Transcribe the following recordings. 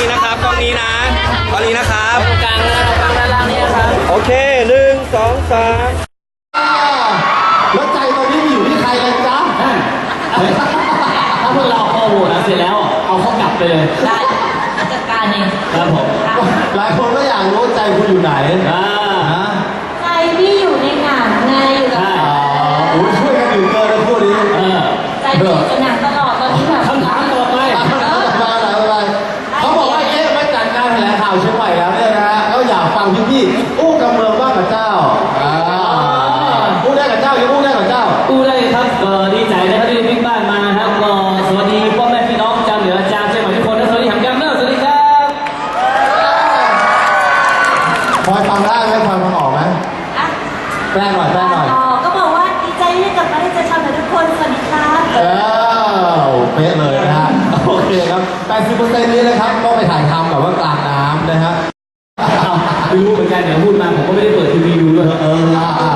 นี้นะครับกล้องนี้นะกล้องนี้นะครับกลางกลางด้านล่างนี่นะครับโอเคหนึ่งสองสามแล้ใจตอนนี้อยู่ที่ใครกันจ๊ะถ้าพวกเราข้อมูลเสร็จแล้ว เอาข้อกลับไปเลยได้จัดการเองครับผมหลายคนก็อยากรู้ใจคุณอยู่ไหนอ่าใจพี่อยู่ในงานไงอยู่กับอ๋อช่วยกันอยู่เกินนะพวกนี้ใจอยู่ใาน เชียงใหม่แล้วเนี่ยนะฮะเขาอยากฟังพี่พี่ๆอู้กำเมืองบ้างกับเจ้าอ่าอู้ได้กับเจ้ายังอู้ได้กับเจ้า กู้ได้ครับเอ่อดีใจนะครับที่ได้บิ๊กบ้านมาครับก็สวัสดีพ่อแม่พี่น้องชาวเหนือชาวเชียงใหม่ทุกคนนะสวัสดีหำยำเนอะสวัสดีครับพอฟังได้ไหมพอฟังออกไหมอะแปลหน่อยแปลหน่อย ต่อก็บอกว่าดีใจที่ได้กลับมาได้เจอชาวเหนือทุกคน สวัสดีครับ เออเป๊ะเลยนะฮะ โอเคครับ 80%นี้นะครับต้องไปถ่ายทำแบบว่ากลางน้ำนะฮะอ้าวไม่รู้เหมือนกันเดี๋ยวพูดมาผมก็ไม่ได้เปิดทีวีดูด้วยเอออะอะ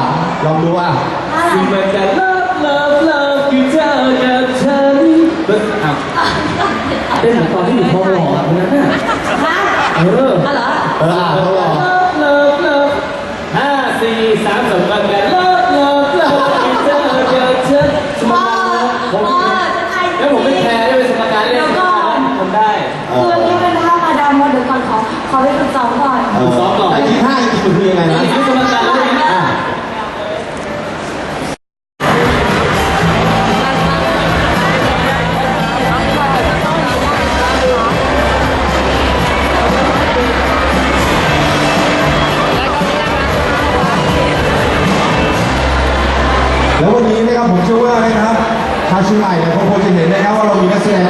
ลองดูอะอะไรสิ่งแบบแต่ love love love คือเธอกับฉันเฮ้ยอ้าวเต้นเหมือนตอนที่อยู่พอหอคนนั้นน่ะฮะเอออ๋อเหรอ เอออะเขาบอก ฝึกซ้อมก่อนเออไอ้ที่ท่าจริงๆมันคือยังไงนะนี่คือสมการแล้วนะอะแล้ววันนี้นะครับผมเชื่อว่านะครับชาวเชียงใหม่เนี่ยคงจะเห็นนะครับว่าเรามีนักแสดง